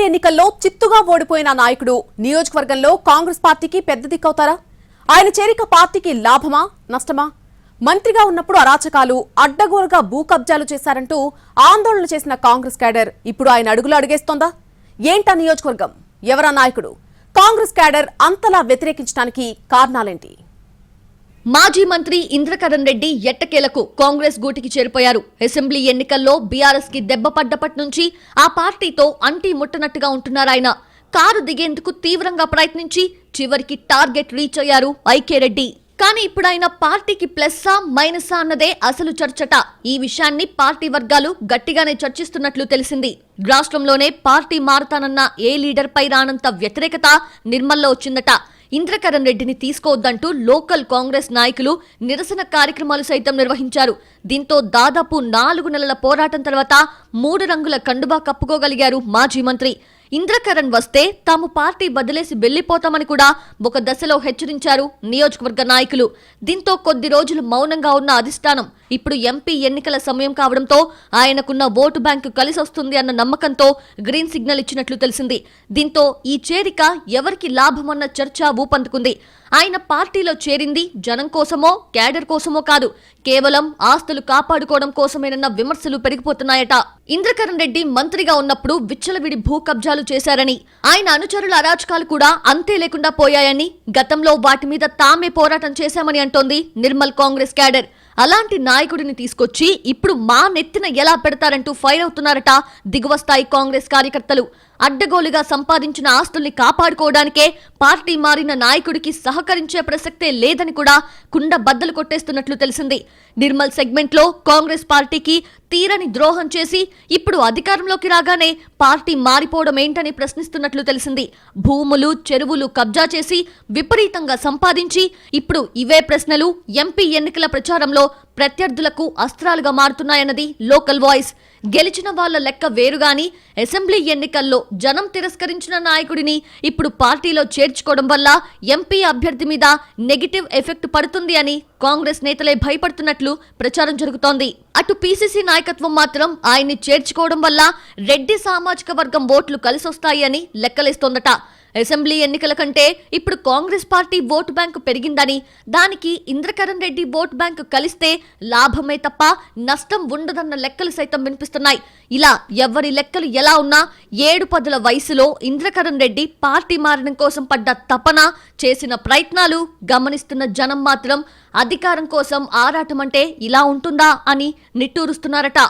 Assembly ఎన్నికల్లో చిత్తుగా ఓడిపోయిన నాయకుడు. నియోజకవర్గంలో కాంగ్రెస్ పార్టీకి పెద్ద దిక్కవుతారా? ఆయన చేరిక పార్టీకి లాభమా? నష్టమా? మంత్రిగా ఉన్నప్పుడు అరాచకాలు అడ్డగోరుగా భూ కబ్జాలు చేశారంటూ ఆందోళన చేసిన కాంగ్రెస్ క్యాడర్ ఇప్పుడు ఆయన అడుగులు అడిగేస్తోందా? ఏంటా నియోజకవర్గం? ఎవరా నాయకుడు? కాంగ్రెస్ క్యాడర్ అంతలా వ్యతిరేకించడానికి కారణాలేంటి? మాజీ మంత్రి ఇంద్రకరణ్ రెడ్డి ఎట్టకేలకు కాంగ్రెస్ గూటికి చేరిపోయారు. అసెంబ్లీ ఎన్నికల్లో బీఆర్ఎస్కి దెబ్బ పడ్డప్పటి నుంచి ఆ పార్టీతో అంటీ ముట్టనట్టుగా ఉంటున్నారాయన కారు దిగేందుకు తీవ్రంగా ప్రయత్నించి చివరికి టార్గెట్ రీచ్ అయ్యారు ఐకే రెడ్డి. కానీ ఇప్పుడు ఆయన పార్టీకి ప్లస్సా మైనసా అన్నదే అసలు చర్చట. ఈ విషయాన్ని పార్టీ వర్గాలు గట్టిగానే చర్చిస్తున్నట్లు తెలిసింది. రాష్ట్రంలోనే పార్టీ మారతానన్న ఏ లీడర్పై రానంత వ్యతిరేకత నిర్మల్లో వచ్చిందట. ఇంద్రకరణ్ రెడ్డిని తీసుకోవద్దంటూ లోకల్ కాంగ్రెస్ నాయకులు నిరసన కార్యక్రమాలు సైతం నిర్వహించారు. దీంతో దాదాపు నాలుగు నెలల పోరాటం తర్వాత మూడు రంగుల కండుబా కప్పుకోగలిగారు మాజీ మంత్రి. ఇంద్రకరణ్ వస్తే తాము పార్టీ బదిలేసి వెళ్ళిపోతామని కూడా ఒక దశలో హెచ్చరించారు నియోజకవర్గ నాయకులు. దీంతో కొద్ది రోజులు మౌనంగా ఉన్న అధిష్టానం ఇప్పుడు ఎంపీ ఎన్నికల సమయం కావడంతో ఆయనకున్న ఓటు బ్యాంకు కలిసొస్తుంది అన్న నమ్మకంతో గ్రీన్ సిగ్నల్ ఇచ్చినట్లు తెలిసింది. దీంతో ఈ చేరిక ఎవరికి లాభమన్న చర్చ ఊపందుకుంది. ఆయన పార్టీలో చేరింది జనం కోసమో క్యాడర్ కోసమో కాదు. కేవలం ఆస్తులు కాపాడుకోవడం కోసమేనన్న విమర్శలు పెరిగిపోతున్నాయట. ఇంద్రకరణ్ రెడ్డి మంత్రిగా ఉన్నప్పుడు విచ్చలవిడి భూ కబ్జాలు చేశారని ఆయన అనుచరుల అరాచకాలు కూడా అంతే లేకుండా పోయాయని గతంలో వాటి మీద తామే పోరాటం చేశామని అంటోంది నిర్మల్ కాంగ్రెస్ క్యాడర్. అలాంటి నాయకుడిని తీసుకొచ్చి ఇప్పుడు మా నెత్తిన ఎలా పెడతారంటూ ఫైర్ అవుతున్నారట దిగువ స్థాయి కాంగ్రెస్ కార్యకర్తలు. అడ్డగోలుగా సంపాదించిన ఆస్తుల్ని కాపాడుకోవడానికే పార్టీ మారిన నాయకుడికి సహకరించే ప్రసక్తే లేదని కూడా కుండ బద్దలు కొట్టేస్తున్నట్లు తెలిసింది. నిర్మల్ సెగ్మెంట్లో కాంగ్రెస్ పార్టీకి తీరని ద్రోహం చేసి ఇప్పుడు అధికారంలోకి రాగానే పార్టీ మారిపోవడం ఏంటని ప్రశ్నిస్తున్నట్లు తెలిసింది. భూములు చెరువులు కబ్జా చేసి విపరీతంగా సంపాదించి ఇప్పుడు ఇవే ప్రశ్నలు ఎంపీ ఎన్నికల ప్రచారంలో ప్రత్యర్థులకు అస్త్రాలుగా మారుతున్నాయన్నది లోకల్ వాయిస్. గెలిచిన వాళ్ళ లెక్క వేరుగాని అసెంబ్లీ ఎన్నికల్లో జనం తిరస్కరించిన నాయకుడిని ఇప్పుడు పార్టీలో చేర్చుకోవడం వల్ల ఎంపీ అభ్యర్థి మీద నెగిటివ్ ఎఫెక్ట్ పడుతుంది అని కాంగ్రెస్ నేతలే భయపడుతున్నట్లు ప్రచారం జరుగుతోంది. అటు పీసీసీ నాయకత్వం మాత్రం ఆయన్ని చేర్చుకోవడం వల్ల రెడ్డి సామాజిక వర్గం ఓట్లు కలిసొస్తాయి అని లెక్కలేస్తోందట. అసెంబ్లీ ఎన్నికల కంటే ఇప్పుడు కాంగ్రెస్ పార్టీ ఓటు బ్యాంకు పెరిగిందని దానికి ఇంద్రకరణ్ రెడ్డి ఓటు బ్యాంకు కలిస్తే లాభమే తప్ప నష్టం ఉండదన్న లెక్కలు సైతం వినిపిస్తున్నాయి. ఇలా ఎవరి లెక్కలు ఎలా ఉన్నా ఏడు పదుల వయసులో ఇంద్రకరణ్ రెడ్డి పార్టీ మారడం కోసం పడ్డ తపన చేసిన ప్రయత్నాలు గమనిస్తున్న జనం మాత్రం అధికారం కోసం ఆరాటం అంటే ఇలా ఉంటుందా అని నిట్టూరుస్తున్నారట.